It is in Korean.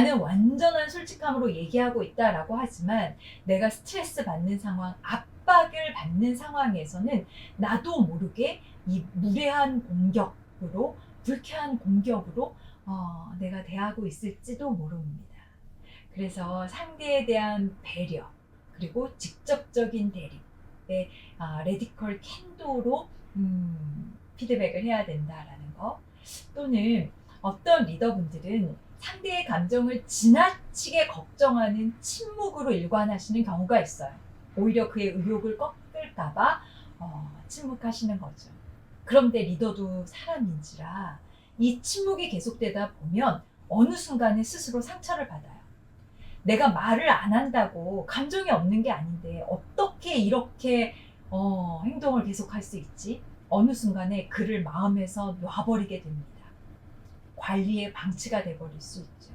나는 완전한 솔직함으로 얘기하고 있다라고 하지만 내가 스트레스 받는 상황, 압박을 받는 상황에서는 나도 모르게 이 무례한 공격으로 불쾌한 공격으로 어, 내가 대하고 있을지도 모릅니다. 그래서 상대에 대한 배려 그리고 직접적인 대립에 아, 레디컬 캔도로 음, 피드백을 해야 된다라는 거 또는 어떤 리더분들은 상대의 감정을 지나치게 걱정하는 침묵으로 일관하시는 경우가 있어요. 오히려 그의 의욕을 꺾을까봐 어, 침묵하시는 거죠. 그런데 리더도 사람인지라 이 침묵이 계속되다 보면 어느 순간에 스스로 상처를 받아요. 내가 말을 안 한다고 감정이 없는 게 아닌데 어떻게 이렇게 어, 행동을 계속할 수 있지? 어느 순간에 그를 마음에서 놔버리게 됩니다. 관리의 방치가 돼버릴 수 있죠.